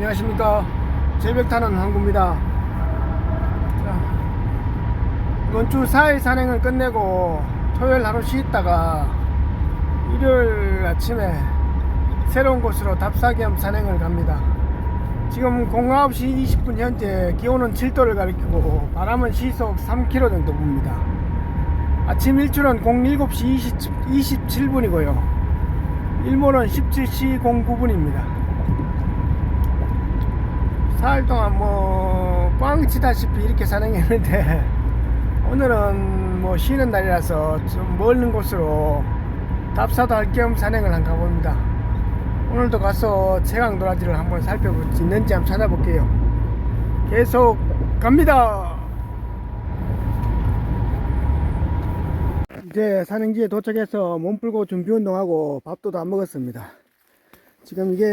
안녕하십니까. 제백타는 항구입니다. 자, 이번 주 4일 산행을 끝내고 토요일 하루 쉬었다가 일요일 아침에 새로운 곳으로 답사겸 산행을 갑니다. 지금 09시 20분 현재 기온은 7도를 가리키고 바람은 시속 3km 정도 붑니다. 아침 일출은 07시 20, 27분이고요. 일몰은 17시 09분입니다 4일 동안 뭐 꽝치다시피 이렇게 산행했는데 오늘은 뭐 쉬는 날이라서 좀 멀는 곳으로 답사도 할 겸 산행을 한가 봅니다. 오늘도 가서 최강 도라지를 한번 살펴볼 수 있는지 한번 찾아볼게요. 계속 갑니다. 이제 산행지에 도착해서 몸 풀고 준비 운동하고 밥도 다 먹었습니다. 지금 이게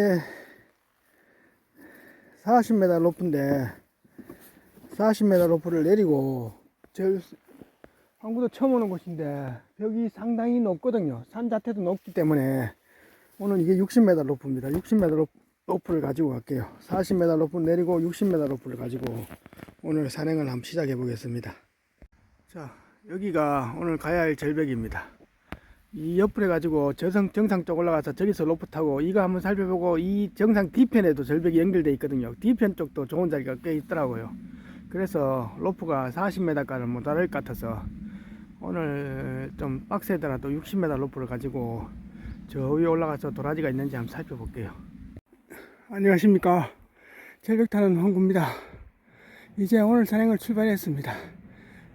40m 높은데 40m 높이를 내리고 저 항구도 처음 오는 곳인데 벽이 상당히 높거든요. 산 자체도 높기 때문에 오늘 이게 60m 높입니다. 60m 높, 높이를 가지고 갈게요. 40m 높이 내리고 60m 높이를 가지고 오늘 산행을 한번 시작해 보겠습니다. 자 여기가 오늘 가야 할 절벽입니다 이 옆으로 가지고 저성 정상 쪽 올라가서 저기서 로프 타고 이거 한번 살펴보고 이 정상 뒤편에도 절벽이 연결되어 있거든요. 뒤편 쪽도 좋은 자리가 꽤 있더라고요. 그래서 로프가 40m가를 못 다를 것 같아서 오늘 좀 빡세더라도 60m 로프를 가지고 저 위에 올라가서 도라지가 있는지 한번 살펴볼게요. 안녕하십니까. 절벽 타는 황구입니다. 이제 오늘 산행을 출발했습니다.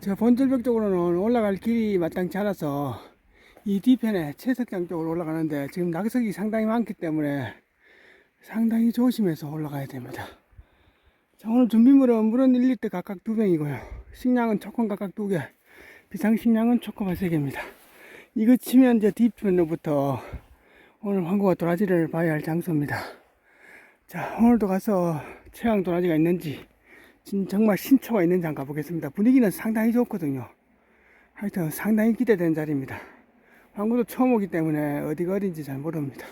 저 본절벽 쪽으로는 올라갈 길이 마땅치 않아서 이 뒤편에 채석장 쪽으로 올라가는데 지금 낙석이 상당히 많기 때문에 상당히 조심해서 올라가야 됩니다. 자, 오늘 준비물은 물은 1리터 각각 두 병이고요. 식량은 초콘 각각 두 개, 비상식량은 초코바 세 개입니다. 이거 치면 이제 뒤편으로부터 오늘 황구가 도라지를 봐야 할 장소입니다. 자, 오늘도 가서 최강 도라지가 있는지 진- 정말 신초가 있는지 한번 가보겠습니다. 분위기는 상당히 좋거든요. 하여튼 상당히 기대되는 자리입니다. 방구도 처음 오기 때문에 어디가 어딘지 잘 모릅니다.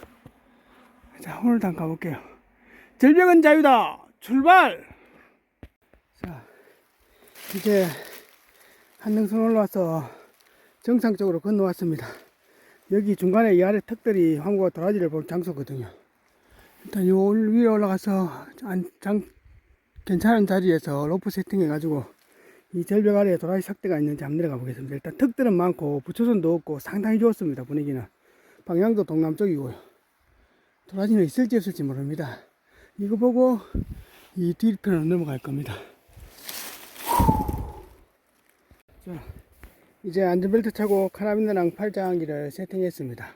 자, 오늘도 한번 가볼게요. 절벽은 자유다! 출발! 자, 이제 한능선 올라와서 정상 쪽으로 건너왔습니다. 여기 중간에 이 아래 턱들이 황구가 도라지를 볼 장소거든요. 일단 요 위에 올라가서 안, 장, 괜찮은 자리에서 로프 세팅해가지고 이 절벽 아래에 도라지 삭대가 있는지 한번 내려가 보겠습니다. 일단 턱들은 많고 부초선도 없고 상당히 좋습니다. 분위기는. 방향도 동남쪽이고요. 도라지는 있을지 없을지 모릅니다. 이거 보고 이 뒤편으로 넘어갈 겁니다. 자, 이제 안전벨트 차고 카라비너랑 팔짱기를 세팅했습니다.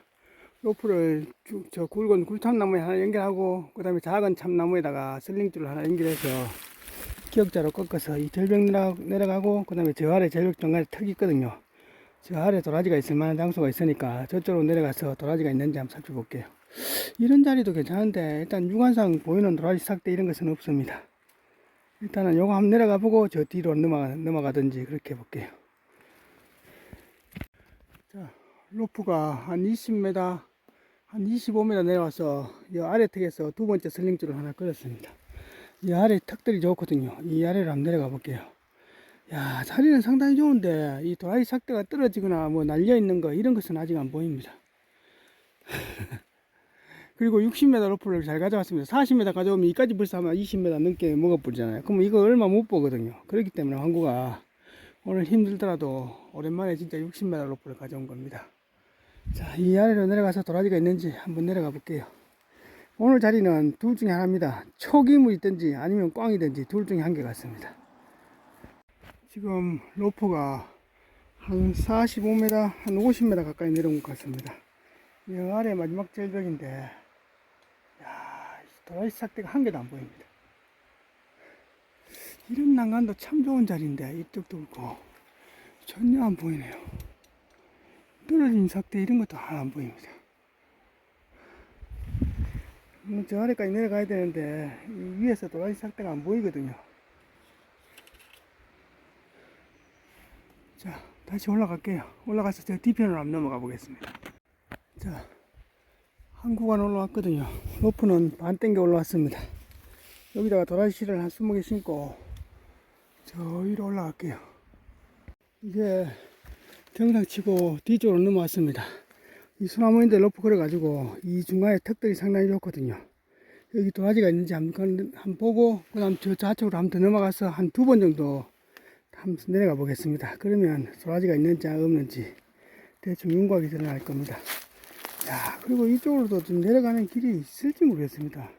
로프를 쭉 저 굵은 굴참나무에 하나 연결하고 그 다음에 작은 참나무에다가 슬링줄을 하나 연결해서 기역자로 꺾어서 이 절벽 내려, 내려가고 그 다음에 저 아래 절벽 중간에 턱이 있거든요. 저 아래 도라지가 있을 만한 장소가 있으니까 저쪽으로 내려가서 도라지가 있는지 한번 살펴볼게요. 이런 자리도 괜찮은데 일단 육안상 보이는 도라지 삭대 이런 것은 없습니다. 일단은 요거 한번 내려가 보고 저 뒤로 넘어가, 넘어가든지 그렇게 해볼게요. 자 로프가 한 20m 한 25m 내려와서 이 아래 턱에서 두 번째 슬링줄을 하나 끌었습니다 이 아래 턱들이 좋거든요. 이 아래로 한번 내려가 볼게요. 야, 자리는 상당히 좋은데, 이 도라지 삭대가 떨어지거나 뭐 날려 있는 거, 이런 것은 아직 안 보입니다. 그리고 60m 로프를 잘 가져왔습니다. 40m 가져오면 이까지 벌써 아마 20m 넘게 먹어버리잖아요. 그럼 이거 얼마 못 보거든요. 그렇기 때문에 황구가 오늘 힘들더라도 오랜만에 진짜 60m 로프를 가져온 겁니다. 자, 이 아래로 내려가서 도라지가 있는지 한번 내려가 볼게요. 오늘 자리는 둘 중에 하나입니다. 초기물 있든지 아니면 꽝이든지 둘 중에 한 개 같습니다. 지금 로프가 한 45m, 한 50m 가까이 내려온 것 같습니다. 이 아래 마지막 절벽인데, 야, 도라지 삭대가 한 개도 안 보입니다. 이런 난간도 참 좋은 자리인데, 이쪽도 그렇고, 전혀 안 보이네요. 떨어진 삭대 이런 것도 하나 안 보입니다. 음, 저 아래까지 내려가야 되는데 이 위에서 도라지 삭대가 안 보이거든요. 자 다시 올라갈게요. 올라가서 저 뒤편으로 한번 넘어가 보겠습니다. 자 한 구간 올라왔거든요. 로프는 반 땡겨 올라왔습니다. 여기다가 도라지씨를 한 20개 심고 저 위로 올라갈게요. 이제 경상 치고 뒤쪽으로 넘어왔습니다. 이 소나무인데 로프 걸어가지고 이 중간에 턱들이 상당히 좋거든요. 여기 도라지가 있는지 한번, 보고 그 다음 저 좌측으로 한번 더 넘어가서 한 두 번 정도 한번 내려가 보겠습니다. 그러면 도라지가 있는지 없는지 대충 윤곽이 드러날 겁니다. 야 그리고 이쪽으로도 좀 내려가는 길이 있을지 모르겠습니다.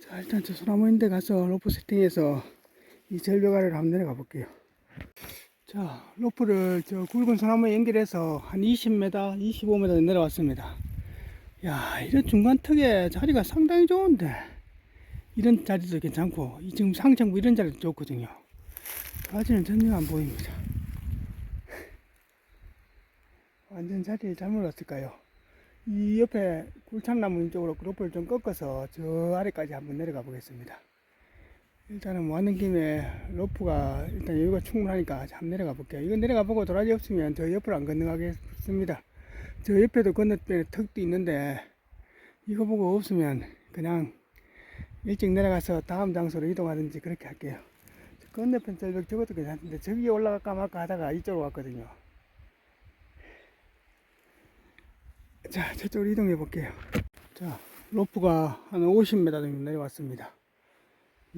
자 일단 저 소나무인데 가서 로프 세팅해서 이 절벽 아래로 한번 내려가 볼게요. 자, 로프를 저 굵은 소나무에 연결해서 한 20m, 25m 내려왔습니다. 야, 이런 중간 턱에 자리가 상당히 좋은데, 이런 자리도 괜찮고, 이 지금 상층부 이런 자리도 좋거든요. 바지는 전혀 안 보입니다. 완전 자리를 잘못 왔을까요? 이 옆에 굴참나무 쪽으로 로프를 좀 꺾어서 저 아래까지 한번 내려가 보겠습니다. 일단은 뭐 하는 김에 로프가 일단 여유가 충분하니까 한번 내려가 볼게요. 이거 내려가 보고 도라지 없으면 저 옆으로 안 건너가겠습니다. 저 옆에도 건너편에 턱도 있는데 이거 보고 없으면 그냥 일찍 내려가서 다음 장소로 이동하든지 그렇게 할게요. 저 건너편 절벽 저것도 괜찮은데 저기 올라갈까 말까 하다가 이쪽으로 왔거든요. 자, 저쪽으로 이동해 볼게요. 자, 로프가 한 50m 정도 내려왔습니다.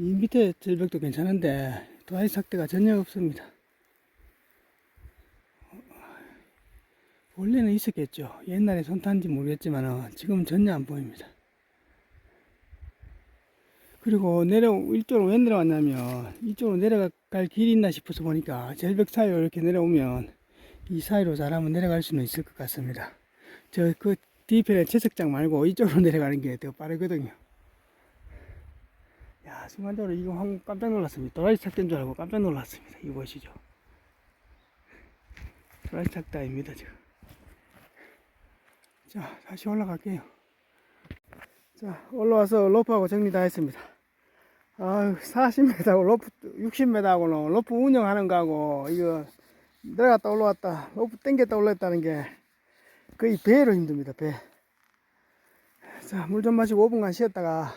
이 밑에 절벽도 괜찮은데 도라지 삭대가 전혀 없습니다. 원래는 있었겠죠. 옛날에 손탄지 모르겠지만 지금은 전혀 안 보입니다. 그리고 내려 이쪽으로 왜 내려왔냐면 이쪽으로 내려갈 길이 있나 싶어서 보니까 절벽 사이로 이렇게 내려오면 이 사이로 잘하면 내려갈 수는 있을 것 같습니다. 저 그 뒤편에 채석장 말고 이쪽으로 내려가는 게 더 빠르거든요. 야, 순간적으로 이거 한 깜짝 놀랐습니다. 도라지 착대인 줄 알고 깜짝 놀랐습니다. 이거 보시죠. 도라지 착대입니다, 지금. 자, 다시 올라갈게요. 자, 올라와서 로프하고 정리 다 했습니다. 아유, 40m하고 로프, 60m하고는 로프 운영하는 거하고, 이거, 내려갔다 올라왔다, 로프 땡겼다 올라왔다는 게 거의 배로 힘듭니다, 배. 자, 물 좀 마시고 5분간 쉬었다가,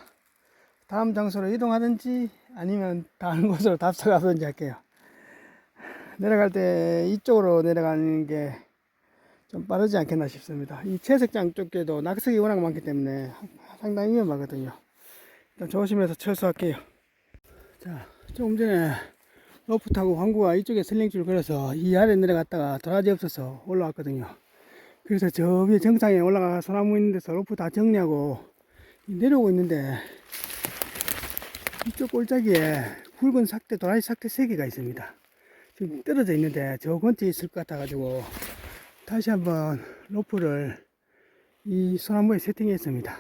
다음 장소로 이동하든지 아니면 다른 곳으로 답사 가든지 할게요. 내려갈 때 이쪽으로 내려가는 게 좀 빠르지 않겠나 싶습니다. 이 채색장 쪽에도 낙석이 워낙 많기 때문에 상당히 위험하거든요. 일단 조심해서 철수할게요. 자, 조금 전에 로프 타고 황구가 이쪽에 슬링줄 걸어서 이 아래 내려갔다가 도라지 없어서 올라왔거든요. 그래서 저 위에 정상에 올라가 소나무 있는 데서 로프 다 정리하고 내려오고 있는데 이쪽 골짜기에 굵은 삭대, 도라지 삭대 3개가 있습니다. 지금 떨어져 있는데 저 근처에 있을 것 같아가지고 다시 한번 로프를 이 소나무에 세팅했습니다.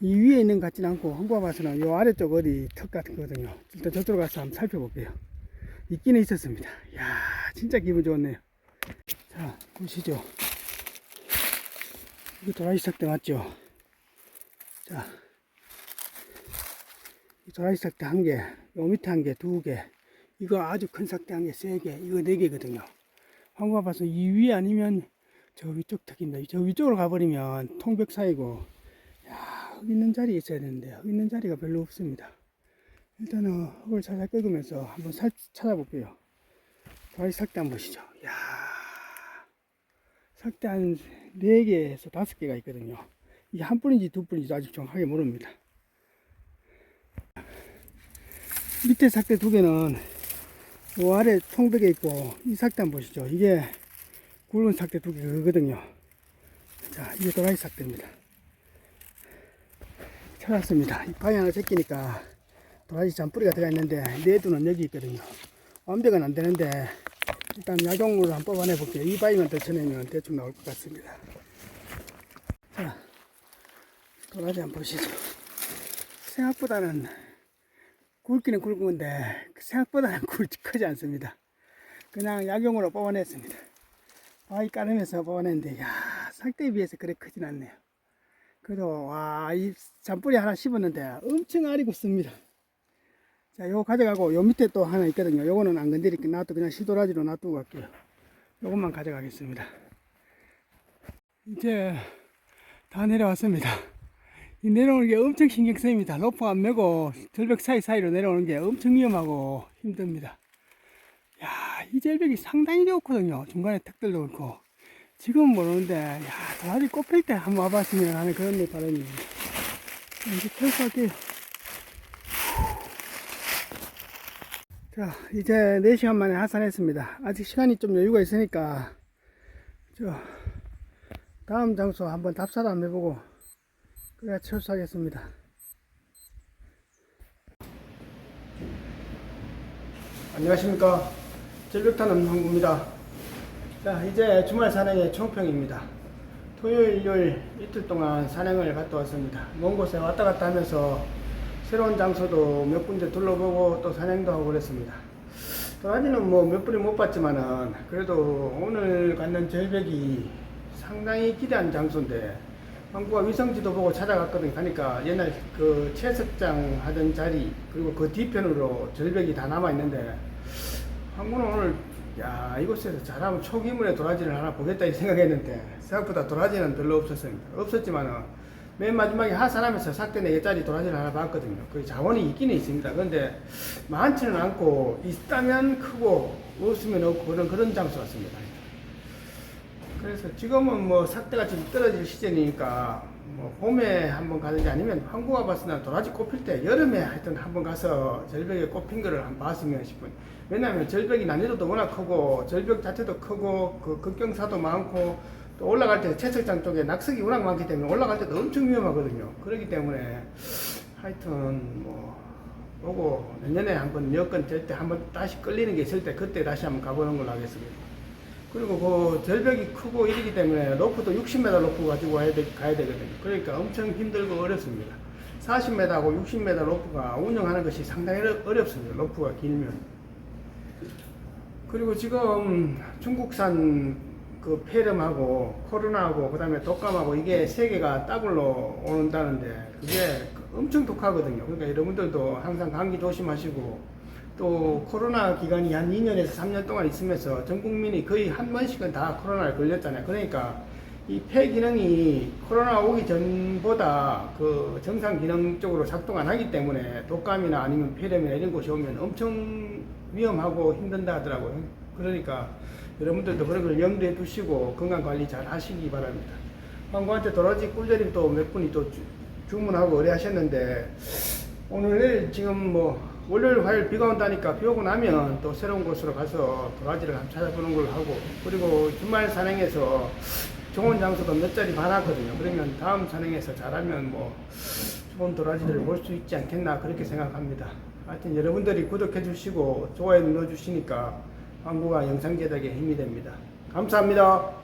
이 위에 있는 것 같지는 않고 봐서는 요 아래쪽 어디 턱 같은 거거든요. 일단 저쪽으로 가서 한번 살펴볼게요. 있기는 있었습니다. 이야, 진짜 기분 좋네요. 자, 보시죠. 이거 도라지 삭대 맞죠? 자, 이 도라지 삭대 한 개, 요 밑에 한 개, 두 개, 이거 아주 큰 삭대 한 개, 세 개, 이거 네 개거든요. 봐서 이 위에 아니면 저 위쪽 턱입니다. 저 위쪽으로 가버리면 통벽 사이고, 야, 흙 있는 자리에 있어야 되는데, 흙 있는 자리가 별로 없습니다. 일단은 흙을 살살 끄으면서 한번 살 찾아볼게요. 도라지 삭대 한번 보시죠. 야 삭대 한 4개에서 5개가 있거든요. 이게 한 뿌리인지 두 뿌리인지 아직 정확하게 모릅니다. 밑에 삭대 두 개는 요 아래 통벽에 있고 이 삭대 한번 보시죠. 이게 굵은 삭대 두 개거든요. 자, 이게 도라지 삭대입니다. 찾았습니다. 이 방향을 제끼니까 도라지 잔뿌리가 들어가 있는데 내두는 여기 있거든요. 완벽은 안 되는데 일단 야경으로 한번 뽑아내 볼게요. 이 바위만 더 쳐내면 대충 나올 것 같습니다. 자, 도라지 한번 보시죠. 생각보다는 굵기는 굵은데 생각보다는 굵지 크지 않습니다. 그냥 약용으로 뽑아냈습니다. 바위 깔으면서 뽑아냈는데 야 삭대에 비해서 그래 크진 않네요. 그래도 와이 잔뿌리 하나 씹었는데 엄청 알이 굵습니다. 자 요거 가져가고 요 밑에 또 하나 있거든요. 요거는 안 건드릴게 놔두 그냥 시도라지로 놔두고 갈게요. 요것만 가져가겠습니다. 이제 다 내려왔습니다. 이 내려오는 게 엄청 신경 쓰입니다. 로프 안 메고 절벽 사이사이로 내려오는 게 엄청 위험하고 힘듭니다. 야, 이 절벽이 상당히 좋거든요. 중간에 턱들도 그렇고. 지금은 모르는데, 야, 도라지 꼽힐 때 한번 와봤으면 하는 그런 바람입니다. 이제 철수할게요. 자, 이제 4시간 만에 하산했습니다. 아직 시간이 좀 여유가 있으니까, 저, 다음 장소 한번 답사도 한번 해보고, 그래야 철수하겠습니다. 안녕하십니까. 절벽타는 황구입니다. 자, 이제 주말 산행의 총평입니다. 토요일, 일요일 이틀 동안 산행을 갔다 왔습니다. 먼 곳에 왔다 갔다 하면서 새로운 장소도 몇 군데 둘러보고 또 산행도 하고 그랬습니다. 도라지는 뭐몇 분이 못 봤지만은 그래도 오늘 갔는 절벽이 상당히 기대한 장소인데 황구가 위성지도 보고 찾아갔거든 가니까 옛날 그 채석장 하던 자리 그리고 그 뒤편으로 절벽이 다 남아 있는데 황구는 오늘 야 이곳에서 잘하면 초기물의 도라지를 하나 보겠다 이 생각했는데 생각보다 도라지는 별로 없었습니다. 없었지만은 맨 마지막에 하산하면서 삭대 4개짜리 도라지를 하나 봤거든요. 그 자원이 있기는 있습니다. 그런데 많지는 않고 있다면 크고 없으면 없고 그런 그런 장소 같습니다. 그래서 지금은 뭐 삭대가 지금 떨어질 시즌이니까 뭐 봄에 한번 가든지 아니면 봤을 때 도라지 꼽힐 때 여름에 하여튼 한번 가서 절벽에 꼽힌 거를 한번 봤으면 싶은. 왜냐하면 절벽이 난이도도 워낙 크고 절벽 자체도 크고 그 급경사도 많고 또 올라갈 때 채석장 쪽에 낙석이 워낙 많기 때문에 올라갈 때도 엄청 위험하거든요. 그렇기 때문에 하여튼 뭐 보고 내년에 한번 여건 될 때 한번 다시 끌리는 게 있을 때 그때 다시 한번 가보는 걸로 하겠습니다 그리고 그 절벽이 크고 이러기 때문에 로프도 60m 로프 가지고 가야, 되, 가야 되거든요. 그러니까 엄청 힘들고 어렵습니다. 40m하고 60m 로프가 운영하는 것이 상당히 어렵- 어렵습니다. 로프가 길면. 그리고 지금 중국산 그 폐렴하고 코로나하고 그다음에 독감하고 이게 세 개가 따블로 온다는데 그게 엄청 독하거든요. 그러니까 여러분들도 항상 감기 조심하시고 또 코로나 기간이 한 2년에서 3년 동안 있으면서 전 국민이 거의 한 번씩은 다 코로나에 걸렸잖아요. 그러니까 이 폐 기능이 코로나 오기 전보다 그 정상 기능적으로 작동 안 하기 때문에 독감이나 아니면 폐렴이나 이런 곳이 오면 엄청 위험하고 힘든다 하더라고요. 그러니까 여러분들도 그런 걸 염두에 두시고 건강 관리 잘 하시기 바랍니다. 황구한테 도라지 꿀조림 또몇 분이 또 주- 주문하고 의뢰하셨는데 오늘 지금 뭐 월요일 화요일 비가 온다니까 비 오고 나면 또 새로운 곳으로 가서 도라지를 한번 찾아보는 걸로 하고 그리고 주말 산행에서 좋은 장소도 몇 자리 봐놨거든요. 그러면 다음 산행에서 잘하면 뭐 좋은 도라지를 볼 수 있지 않겠나 그렇게 생각합니다. 하여튼 여러분들이 구독해 주시고 좋아요 눌러 주시니까 광고가 영상 제작에 힘이 됩니다. 감사합니다